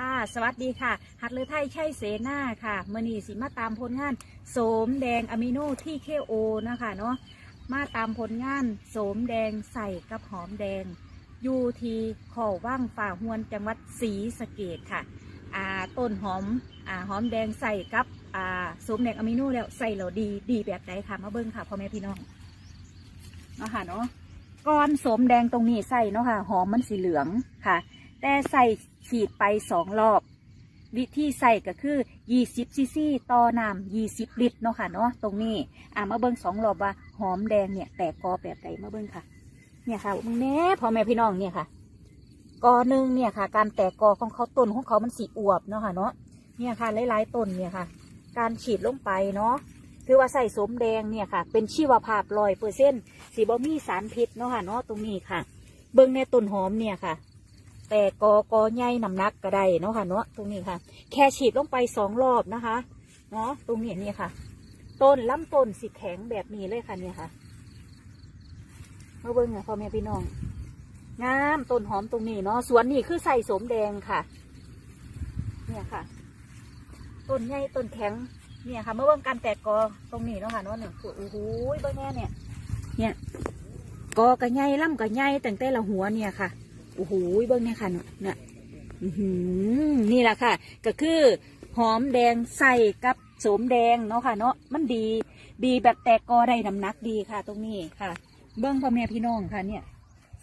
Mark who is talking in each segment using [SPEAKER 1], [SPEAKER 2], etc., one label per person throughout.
[SPEAKER 1] ค่ะ สวัสดีค่ะ หัดเลือไทยใช่เสนาค่ะเมื่อนี้สิมาตามผลงานโสมแดงอะมิโนที่เคโอนะคะเนาะมาตามผลงานโสมแดงใส่กับหอมแดงยูทีขอว่างฝ่าหวนจังหวัดศรีสะเกดค่ะอ่าต้นหอมอ่าหอมแดงใส่กับอ่าโสมแดงอะมิโนแล้วใส่แล้วดีดีแบบไหนค่ะมาเบิ้งค่ะพ่อแม่พี่น้องเนาะค่ะเนาะก้อนโสมแดงตรงนี้ใส่เนาะค่ะ หอมมันสีเหลืองค่ะ แต่ใส่ฉีดไปสองรอบ วิธีใส่ก็คือ 20ซีซีต่อน้ำ20 ลิตรเนาะค่ะเนาะตรงนี้อ่ามาเบิ้งสองรอบว่าหอมแดงเนี่ยแตกกอแบบใดมาเบิ้งค่ะ เนี่ยค่ะมึงแน่พ่อแม่พี่น้องเนี่ยค่ะกอหนึ่งเนี่ยค่ะ การแตกกอของเขาต้นของเขามันสีอวบเนาะค่ะเนาะเนี่ยค่ะหลายๆต้นเนี่ยค่ะ การฉีดลงไปเนาะถือว่าใส่สมแดงเนี่ยค่ะ เป็นชีวภาพลอยเปอร์เซ็นต์สีบอมีสารพิษเนาะค่ะเนาะตรงนี้ค่ะ เบิ้งในต้นหอมเนี่ยค่ะ แต่กอกอใหญ่น้ำหนักก็ได้เนาะค่ะเนาะตรงนี้ค่ะ แค่ฉีดลงไปสองรอบนะคะเนาะตรงนี้นี่ค่ะ ต้นลำต้นสีแข็งแบบนี้เลยค่ะนี่ค่ะมาเบิ้งค่ะพ่อแม่พี่น้องงามต้นหอมตรงนี้เนาะสวนนี่คือใส่สมแดงค่ะ เนี่ยค่ะ ต้นใหญ่ต้นแข็งเนี่ยค่ะเมื่อเบิ่งการแตกกอตรงนี้เนาะค่ะเนาะเนี่ยโอ้โหเบิ่งแน่เนี่ย เนี่ยกอกระใหญ่ล่ำกระใหญ่แต่งแต่ละหัวเนี่ยค่ะ อ้โหเบิ้งเนี่ยค่ะเนี่ยเนี่ยนี่แหละค่ะ ก็คือหอมแดงใส่กับโสมแดงเนาะค่ะ เนาะมันดี ดีแบบแตกกอได้น้ำหนักดีค่ะ ตรงนี้ค่ะ เบิ้งพ่อแม่พี่น้องค่ะเนี่ย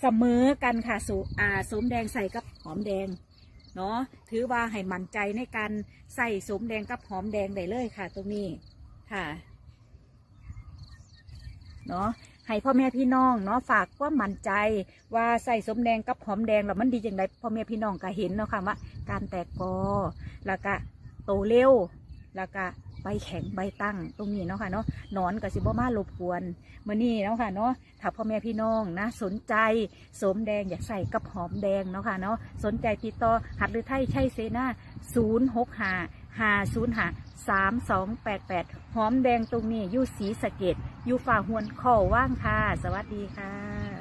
[SPEAKER 1] เสมอกันค่ะโสอ่าโสมแดงใส่กับหอมแดงเนาะถือว่าให้มั่นใจในการใส่โสมแดงกับหอมแดงได้เลยค่ะ ตรงนี้ค่ะเนาะ ให้พ่อแม่พี่น้องเนาะฝากความมั่นใจ ว่าใส่สมแดงกับหอมแดงแล้วมันดีอย่างไรพ่อแม่พี่น้องก็เห็นเนาะค่ะว่าการแตกกอแล้วก็โตเร็วแล้วก็ บแข็งใบตั้งตรงนี้เนาะค่ะเนาะหนอนกับสิบมารบกวนเมื่อนี้เนาะค่ะเนาะถ้าพ่อแม่พี่น้องนะสนใจสมแดงอยากใส่กับหอมแดงเนาะค่ะเนาะสนใจติดต่อหัดหรือไทยใช่เซนาศูนย์หกห้าห้าศูนย์ห้าสามสองแปดแปดหอมแดงตรงนี้อยู่สีสะเกดอยู่ฝ่าหวนขอว่างค่ะ สวัสดีค่ะ